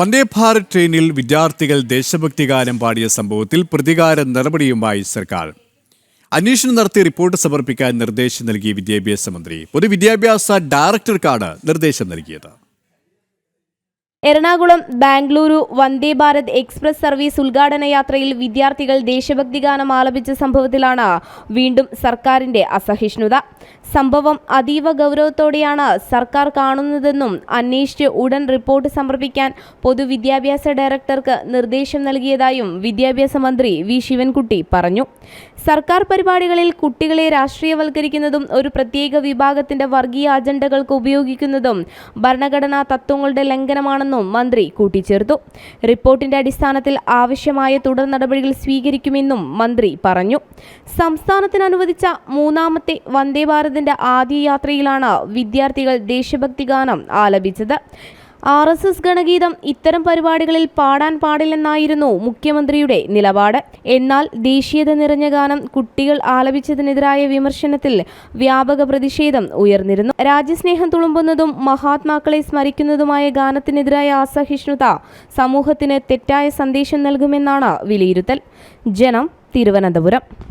വന്ദേ ഭാരത് ട്രെയിനിൽ വിദ്യാർത്ഥികൾ ദേശഭക്തി ഗാനം പാടിയ സംഭവത്തിൽ പ്രതികാര നടപടിയുമായി സർക്കാർ. അന്വേഷണം നടത്തി റിപ്പോർട്ട് സമർപ്പിക്കാൻ നിർദ്ദേശം നൽകി വിദ്യാഭ്യാസ മന്ത്രി. പൊതുവിദ്യാഭ്യാസ ഡയറക്ടർക്കാണ് നിർദ്ദേശം നൽകിയത്. എറണാകുളം ബാംഗ്ലൂരു വന്ദേ ഭാരത് എക്സ്പ്രസ് സർവീസ് ഉദ്ഘാടന യാത്രയിൽ വിദ്യാർത്ഥികൾ ദേശഭക്തി ഗാനം ആലപിച്ച സംഭവത്തിലാണ് വീണ്ടും സർക്കാരിന്റെ അസഹിഷ്ണുത. സംഭവം അതീവ ഗൗരവത്തോടെയാണ് സർക്കാർ കാണുന്നതെന്നും അന്വേഷിച്ച് ഉടൻ റിപ്പോർട്ട് സമർപ്പിക്കാൻ പൊതുവിദ്യാഭ്യാസ ഡയറക്ടർക്ക് നിർദ്ദേശം നൽകിയതായും വിദ്യാഭ്യാസ മന്ത്രി വി. ശിവൻകുട്ടി പറഞ്ഞു. സർക്കാർ പരിപാടികളിൽ കുട്ടികളെ രാഷ്ട്രീയവൽക്കരിക്കുന്നതും ഒരു പ്രത്യേക വിഭാഗത്തിന്റെ വർഗീയ അജണ്ടകൾക്ക് ഉപയോഗിക്കുന്നതും ഭരണഘടനാ തത്വങ്ങളുടെ ലംഘനമാണെന്നും മന്ത്രി കൂട്ടിച്ചേർത്തു. റിപ്പോർട്ടിന്റെ അടിസ്ഥാനത്തിൽ ആവശ്യമായ തുടർ നടപടികൾ സ്വീകരിക്കുമെന്നും മന്ത്രി പറഞ്ഞു. സംസ്ഥാനത്തിന് അനുവദിച്ച മൂന്നാമത്തെ വന്ദേ ഭാരതിന്റെ ആദ്യ യാത്രയിലാണ് വിദ്യാർത്ഥികൾ ദേശഭക്തി ഗാനം ആലപിച്ചത്. ആർ എസ് എസ് ഗണഗീതം ഇത്തരം പരിപാടികളിൽ പാടാൻ പാടില്ലെന്നായിരുന്നു മുഖ്യമന്ത്രിയുടെ നിലപാട്. എന്നാൽ ദേശീയത നിറഞ്ഞ ഗാനം കുട്ടികൾ ആലപിച്ചതിനെതിരായ വിമർശനത്തിൽ വ്യാപക പ്രതിഷേധം ഉയർന്നിരുന്നു. രാജ്യസ്നേഹം തുളുമ്പുന്നതും മഹാത്മാക്കളെ സ്മരിക്കുന്നതുമായ ഗാനത്തിനെതിരായ അസഹിഷ്ണുത സമൂഹത്തിന് തെറ്റായ സന്ദേശം നൽകുമെന്നാണ് വിലയിരുത്തൽ. ജനം തിരുവനന്തപുരം.